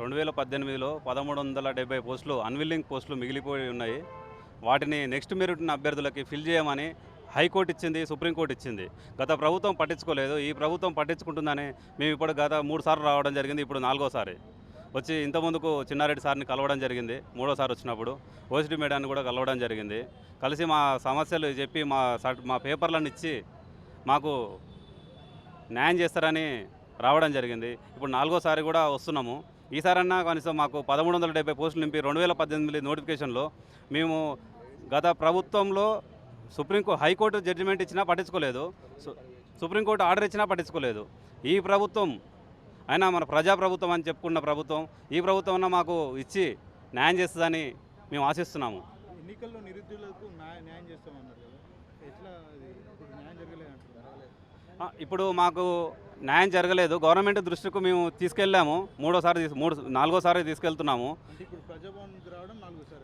రెండు వేల పద్దెనిమిదిలో పదమూడు వందల డెబ్బై పోస్టులు అన్విల్లింగ్ పోస్టులు మిగిలిపోయి ఉన్నాయి. వాటిని నెక్స్ట్ మెరిట్ అభ్యర్థులకి ఫిల్ చేయమని హైకోర్టు ఇచ్చింది సుప్రీంకోర్టు ఇచ్చింది. గత ప్రభుత్వం పట్టించుకోలేదు. ఈ ప్రభుత్వం పట్టించుకుంటుందని మేము ఇప్పుడు గత మూడు సార్లు రావడం జరిగింది ఇప్పుడు నాలుగోసారి. వచ్చి ఇంతకుముందుకు చిన్నారెడ్డి సార్ని కలవడం జరిగింది మూడోసారి వచ్చినప్పుడు. ఓసిడి మేడాన్ని కూడా కలవడం జరిగింది. కలిసి మా సమస్యలు చెప్పి మా మా పేపర్లను ఇచ్చి మాకు న్యాయం చేస్తారని రావడం జరిగింది. ఇప్పుడు నాలుగోసారి కూడా వస్తున్నాము. ఈసారన్నా కనీసం మాకు పదమూడు వందల డెబ్బై పోస్టులు నింపి రెండు వేల పద్దెనిమిది నోటిఫికేషన్లో మేము గత ప్రభుత్వంలో సుప్రీంకో హైకోర్టు జడ్జిమెంట్ ఇచ్చినా పట్టించుకోలేదు. సుప్రీంకోర్టు ఆర్డర్ ఇచ్చినా పట్టించుకోలేదు. ఈ ప్రభుత్వం అయినా మన ప్రజాప్రభుత్వం అని చెప్పుకున్న ప్రభుత్వం ఈ ప్రభుత్వం అన్నా మాకు ఇచ్చి న్యాయం చేస్తుందని మేము ఆశిస్తున్నాము. ఎన్నికల్లో నిరుద్యోగులకు న్యాయ- చేస్తామన్నారు ఎట్లా ఇప్పుడు మాకు న్యాయం జరగలేదు. గవర్నమెంట్ దృష్టికి మేము తీసుకెళ్ళాము. మూడోసారి తీసు- మూడు నాలుగోసారి తీసుకెళ్తున్నాము.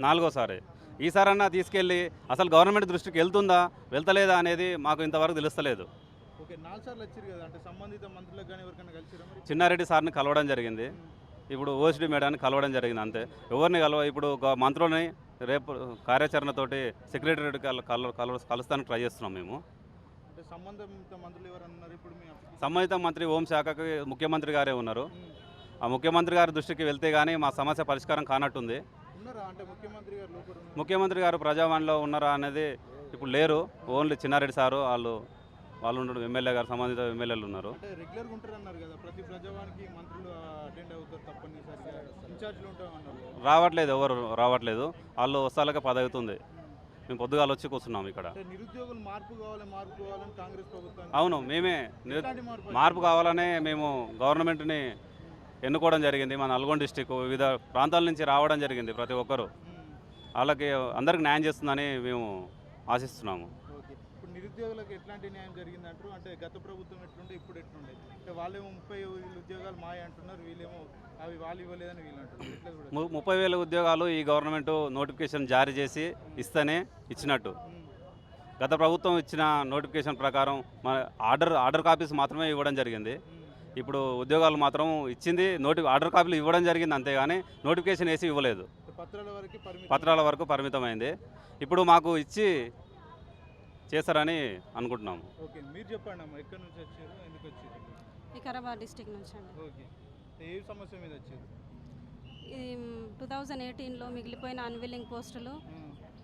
నాలుగోసారి. ఈసారన్నా తీసుకెళ్ళి అసలు గవర్నమెంట్ దృష్టికి వెళ్తుందా వెళ్తలేదా అనేది మాకు ఇంతవరకు తెలుస్తలేదు. చిన్నారెడ్డి సార్ని కలవడం జరిగింది. ఇప్పుడు ఓసిడి మేడాన్ని కలవడం జరిగింది అంతే. ఎవరిని కలవ ఇప్పుడు మంత్రులని రేపు కార్యాచరణతోటి సెక్రటరీ కల కల- కల- కలుస్తానికి ట్రై చేస్తున్నాం మేము. సంబంధిత మంత్రి హోంశాఖకి ముఖ్యమంత్రి గారే ఉన్నారు. ఆ ముఖ్యమంత్రి గారి దృష్టికి వెళ్తే కానీ మా సమస్య పరిష్కారం కానట్టుంది. ముఖ్యమంత్రి గారు ప్రజావాణిలో ఉన్నారా అనేది ఇప్పుడు లేరు. ఓన్లీ చిన్నారెడ్డి సారు వాళ్ళు వాళ్ళు ఉండడం ఎమ్మెల్యే గారు సంబంధిత ఎమ్మెల్యేలు ఉన్నారు. రావట్లేదు ఎవరు రావట్లేదు. వాళ్ళు వస్తాలకే పది అవుతుంది మేము పొద్దుగాల వచ్చి కూర్చున్నాం ఇక్కడ. అంటే నిరుద్యోగులు మార్పు కావాలి మార్పు కావాలని కాంగ్రెస్ ప్రభుత్వం అవును మేమే మార్పు కావాలనే మేము గవర్నమెంట్ని ఎన్నుకోవడం జరిగింది. మన నల్గొండ డిస్టిక్ వివిధ ప్రాంతాల నుంచి రావడం జరిగింది ప్రతి ఒక్కరు. వాళ్ళకి అందరికి న్యాయం చేస్తుందని మేము ఆశిస్తున్నాము. నిరుద్యోగులకు ఎట్లాంటి న్యాయం జరిగింది అంటారు అంటే గత ప్రభుత్వం ఎట్లుండే ఇప్పుడు ఎట్లుండే? అంటే వాళ్ళేమో ముప్పై వేల ఉద్యోగాలు మాయ అంటున్నారు వీళ్ళేమో అవి వాళ్ళు ఇవ్వలేదని వీళ్ళు అంటున్నారు. ఎట్లా కూడా ము- ముప్పై వేల ఉద్యోగాలు ఈ గవర్నమెంట్ నోటిఫికేషన్ జారీ చేసి ఇస్తేనే ఇచ్చినట్టు. గత ప్రభుత్వం ఇచ్చిన నోటిఫికేషన్ ప్రకారం మన ఆర్డర్ ఆర్డర్ కాపీస్ మాత్రమే ఇవ్వడం జరిగింది. ఇప్పుడు ఉద్యోగాలు మాత్రం ఇచ్చింది నోటి ఆర్డర్ కాపీలు ఇవ్వడం జరిగింది అంతేగాని నోటిఫికేషన్ వేసి ఇవ్వలేదు. పత్రాల వరకు పరిమితం పత్రాల వరకు పరిమితమైంది. ఇప్పుడు మాకు ఇచ్చి చేస్తారని అనుకుంటున్నాము. ఓకే మీరు చెప్పండి అమ్మా ఎక్కడి నుంచి వచ్చారు ఎందుకు వచ్చారు? వికారాబాద్ డిస్టిక్ నుంచి అండి. ఓకే ఏ సమస్య మీద వచ్చారు? టూ థౌజండ్ ఎయిటీన్లో మిగిలిపోయిన అన్విల్లింగ్ పోస్టులు.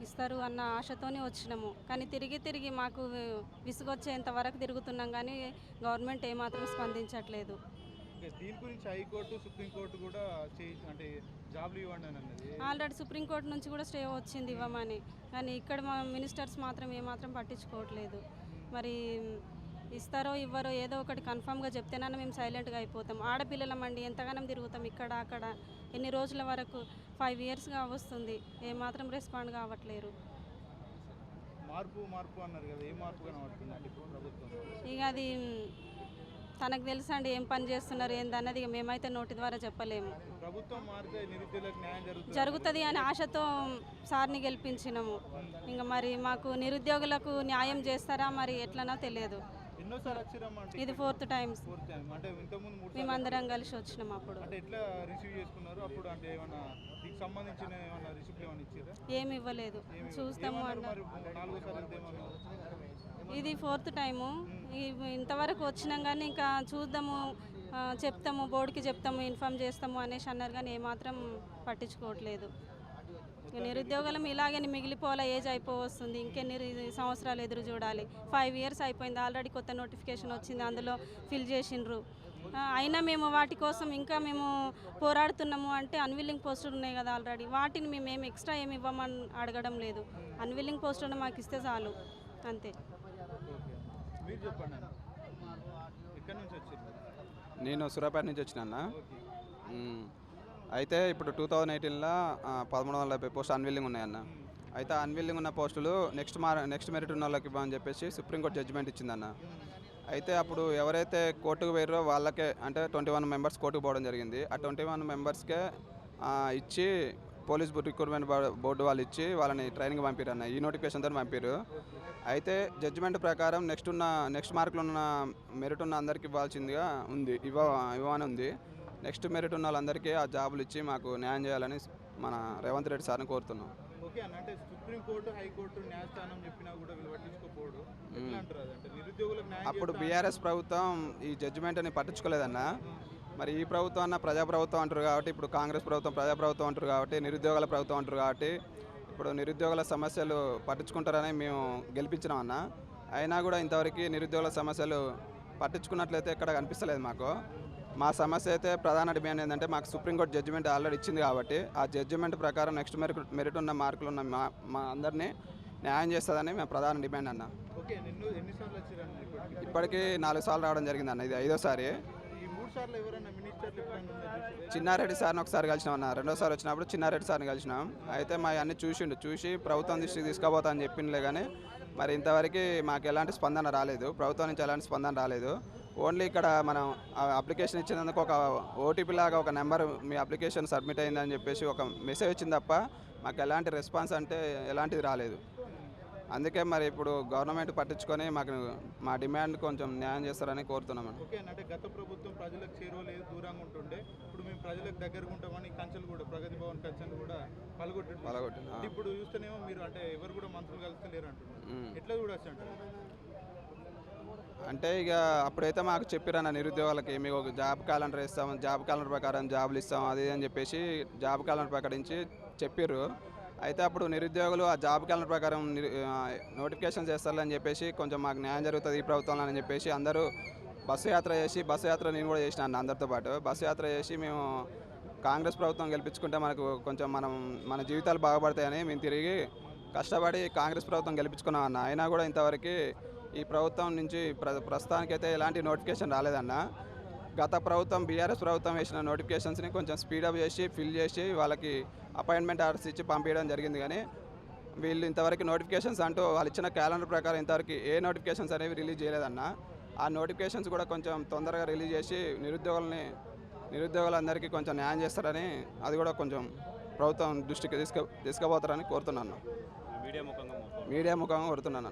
ఇస్తారు అన్న ఆశతోనే వచ్చినాము. కానీ తిరిగి తిరిగి మాకు విసుగొచ్చేంత వరకు తిరుగుతున్నాం కానీ గవర్నమెంట్ ఏమాత్రం స్పందించట్లేదు. దీని గురించి హైకోర్టు సుప్రీంకోర్టు కూడా అంటే జాబ్లు ఇవ్వండి అని అన్నది. ఆల్రెడీ సుప్రీంకోర్టు నుంచి కూడా స్టే వచ్చింది ఇవ్వమని. కానీ ఇక్కడ మా మినిస్టర్స్ మాత్రం ఏమాత్రం పట్టించుకోవట్లేదు. మరి ఇస్తారో ఇవ్వరో ఏదో ఒకటి కన్ఫామ్గా చెప్తేనన్నా మేము సైలెంట్గా అయిపోతాం. ఆడపిల్లలమండి ఎంతగానం తిరుగుతాం ఇక్కడ అక్కడ ఎన్ని రోజుల వరకు? ఫైవ్ ఇయర్స్గా వస్తుంది. ఏమాత్రం రెస్పాండ్ కావట్లేరు. మార్పు మార్పు అన్నారు కదా ఏ మార్పు ఇక అది తనకు తెలుసా అండి ఏం పని చేస్తున్నారు ఏందన్నది మేమైతే నోటి ద్వారా చెప్పలేము. జరుగుతుంది? అనే ఆశతో సార్ని గెలిపించినాము. ఇంకా మరి మాకు నిరుద్యోగులకు న్యాయం చేస్తారా మరి ఎట్లనో తెలియదు. ఇది ఫోర్త్ టైమ్స్. మేమందరం కలిసి వచ్చినాం అప్పుడు. ఏమి ఇవ్వలేదు. చూస్తాము ఇది ఫోర్త్ టైము. ఇంతవరకు వచ్చినాం కానీ ఇంకా చూద్దాము చెప్తాము బోర్డుకి చెప్తాము ఇన్ఫామ్ చేస్తాము అనేసి అన్నారు కానీ ఏమాత్రం పట్టించుకోవట్లేదు. నిరుద్యోగులం ఇలాగే మిగిలిపోవాల ఏజ్ అయిపోవస్తుంది. ఇంకెన్ని సంవత్సరాలు ఎదురు చూడాలి. ఫైవ్ ఇయర్స్ అయిపోయింది. ఆల్రెడీ కొత్త నోటిఫికేషన్ వచ్చింది. అందులో ఫిల్ చేసిండ్రు. అయినా మేము వాటి కోసం ఇంకా మేము పోరాడుతున్నాము అంటే అన్విల్లింగ్ పోస్టులు ఉన్నాయి కదా ఆల్రెడీ వాటిని మేము ఏమి ఎక్స్ట్రా ఏమి ఇవ్వమని అడగడం లేదు. అన్విల్లింగ్ పోస్టులను మాకు ఇస్తే చాలు. అంతే. మీరు చెప్పండి ఎక్కడి నుంచి వచ్చారు? నేను సూర్యాపేట నుంచి వచ్చిన అన్న. అయితే ఇప్పుడు టూ థౌజండ్ ఎయిటీన్లో పదమూడు వందల డెబ్బై పోస్ట్ అన్విల్లింగ్ ఉన్నాయన్న అయితే అన్విల్లింగ్ ఉన్న పోస్టులు నెక్స్ట్ మా నెక్స్ట్ మెరిట్ ఉన్న వాళ్ళకి ఇవ్వమని చెప్పేసి సుప్రీంకోర్టు జడ్జిమెంట్ ఇచ్చిందన్న అయితే అప్పుడు ఎవరైతే కోర్టుకు పోయారో వాళ్ళకే అంటే ట్వంటీ వన్ మెంబర్స్ కోర్టుకు పోవడం జరిగింది. ఆ ట్వంటీ వన్ మెంబర్స్కే ఇచ్చి పోలీస్ రిక్రూట్మెంట్ బోర్డు వాళ్ళు ఇచ్చి వాళ్ళని ట్రైనింగ్ పంపారు అన్న ఈ నోటిఫికేషన్తో పంపారు అయితే జడ్జిమెంట్ ప్రకారం నెక్స్ట్ ఉన్న నెక్స్ట్ మార్కులు ఉన్న మెరిట్ ఉన్న అందరికి ఇవ్వాల్సిందిగా ఉంది. ఇవ్వ ఇవ్వని ఉంది. నెక్స్ట్ మెరిట్ ఉన్న వాళ్ళందరికీ ఆ జాబులు ఇచ్చి మాకు న్యాయం చేయాలని మన రేవంత్ రెడ్డి సార్ని కోరుతున్నాం. ఓకే అన్న. అంటే సుప్రీంకోర్టు హైకోర్టు న్యాయస్థానం చెప్పినా కూడా వీళ్ళు పట్టించుకోపోడు ఎట్లా అంటారు అది? అంటే నిరుద్యోగులకు న్యాయం అప్పుడు బీఆర్ఎస్ ప్రభుత్వం ఈ జడ్జిమెంట్ని పట్టించుకోలేదన్న. మరి ఈ ప్రభుత్వం అన్న ప్రజాప్రభుత్వం అంటారు కాబట్టి ఇప్పుడు కాంగ్రెస్ ప్రభుత్వం ప్రజాప్రభుత్వం అంటారు కాబట్టి నిరుద్యోగుల ప్రభుత్వం అంటారు కాబట్టి ఇప్పుడు నిరుద్యోగుల సమస్యలు పట్టించుకుంటారని మేము గెలిపించినాం అన్న. అయినా కూడా ఇంతవరకు నిరుద్యోగుల సమస్యలు పట్టించుకున్నట్లయితే ఎక్కడ కనిపిస్తలేదు మాకు. మా సమస్య అయితే ప్రధాన డిమాండ్ ఏంటంటే మాకు సుప్రీంకోర్టు జడ్జిమెంట్ ఆల్రెడీ ఇచ్చింది కాబట్టి ఆ జడ్జిమెంట్ ప్రకారం నెక్స్ట్ మెరిట్ మెరిట్ ఉన్న మార్కులు ఉన్న మా మా అందరినీ న్యాయం చేస్తుందని మేము ప్రధాన డిమాండ్ అన్న? ఇప్పటికి నాలుగు సార్లు రావడం జరిగింది అన్న ఇది ఐదోసారి. సార్లు ఎవరైనా మినిస్టర్లు చిన్నారెడ్డి సార్ని ఒకసారి కలిసినాం అన్న రెండోసారి వచ్చినప్పుడు చిన్నారెడ్డి సార్ని కలిసినాం. అయితే మా అన్ని చూసిండు. చూసి ప్రభుత్వం దృష్టికి తీసుకుపోతా అని చెప్పిండలే కానీ మరి ఇంతవరకు మాకు ఎలాంటి స్పందన రాలేదు. ప్రభుత్వం నుంచి ఎలాంటి స్పందన రాలేదు. ఓన్లీ ఇక్కడ మనం ఆ అప్లికేషన్ ఇచ్చినందుకు ఒక ఓటీపీ లాగా ఒక నెంబర్ మీ అప్లికేషన్ సబ్మిట్ అయిందని చెప్పేసి ఒక మెసేజ్ వచ్చింది తప్ప మాకు ఎలాంటి రెస్పాన్స్ అంటే ఎలాంటిది రాలేదు. అందుకే మరి ఇప్పుడు గవర్నమెంట్ పట్టించుకొని మాకు మా డిమాండ్ కొంచెం న్యాయం చేస్తారని కోరుతున్నాం ఓకే అంటే గత ప్రభుత్వం ప్రజలకు చేరువలేదు దూరంగా ఉంటుండే. ఇప్పుడు మేము ప్రజలకు దగ్గరగా ఉంటామని కంచెలు కూడా ప్రగతి భవన్ కంచెలు కూడా పలగొట్టు పలగొట్టింది, ఆ. ఇప్పుడు చూస్తేనేమో మీరు అంటే ఎవరు కూడా మంత్రులు కలుస్తలేరు అంటున్నారు. ఎట్లా చూడొచ్చు అంటారు? అంటే ఇక అప్పుడైతే మాకు చెప్పిరన్న నిరుద్యోగులకి మీకు ఒక జాబ్ క్యాలెండర్ ఇస్తాం జాబ్ క్యాలెండర్ ప్రకారం జాబులు ఇస్తాం అది అని చెప్పేసి జాబ్ క్యాలెండర్ ప్రకటించి చెప్పిర్రు. అయితే అప్పుడు నిరుద్యోగులు ఆ జాబ్ క్యాలెండర్ ప్రకారం నోటిఫికేషన్ చేస్తారని చెప్పేసి కొంచెం మాకు న్యాయం జరుగుతుంది ఈ ప్రభుత్వంలో అని చెప్పేసి అందరూ బస్సు యాత్ర చేసి బస్సు యాత్ర నేను కూడా చేసిన అన్న అందరితో పాటు. బస్సు యాత్ర చేసి మేము కాంగ్రెస్ ప్రభుత్వం గెలిపించుకుంటే మనకు కొంచెం మనం మన జీవితాలు బాగుపడతాయని మేము తిరిగి కష్టపడి కాంగ్రెస్ ప్రభుత్వం గెలిపించుకున్నాం అన్న. అయినా కూడా ఇంతవరకు ఈ ప్రభుత్వం నుంచి ప్ర ప్రస్తుతానికైతే ఎలాంటి నోటిఫికేషన్ రాలేదన్న. గత ప్రభుత్వం బీఆర్ఎస్ ప్రభుత్వం వేసిన నోటిఫికేషన్స్ని కొంచెం స్పీడప్ చేసి ఫిల్ చేసి వాళ్ళకి అపాయింట్మెంట్ ఆర్డర్స్ ఇచ్చి పంపించడం జరిగింది కానీ వీళ్ళు ఇంతవరకు నోటిఫికేషన్స్ అంటూ వాళ్ళు ఇచ్చిన క్యాలెండర్ ప్రకారం ఇంతవరకు ఏ నోటిఫికేషన్స్ అనేవి రిలీజ్ చేయలేదన్న ఆ నోటిఫికేషన్స్ కూడా కొంచెం తొందరగా రిలీజ్ చేసి నిరుద్యోగులని నిరుద్యోగులందరికీ కొంచెం న్యాయం చేస్తారని అది కూడా కొంచెం ప్రభుత్వం దృష్టికి తీసుకు తీసుకుపోతారని కోరుతున్నాను. మీడియా ముఖంగా మీడియా ముఖంగా కోరుతున్నాను.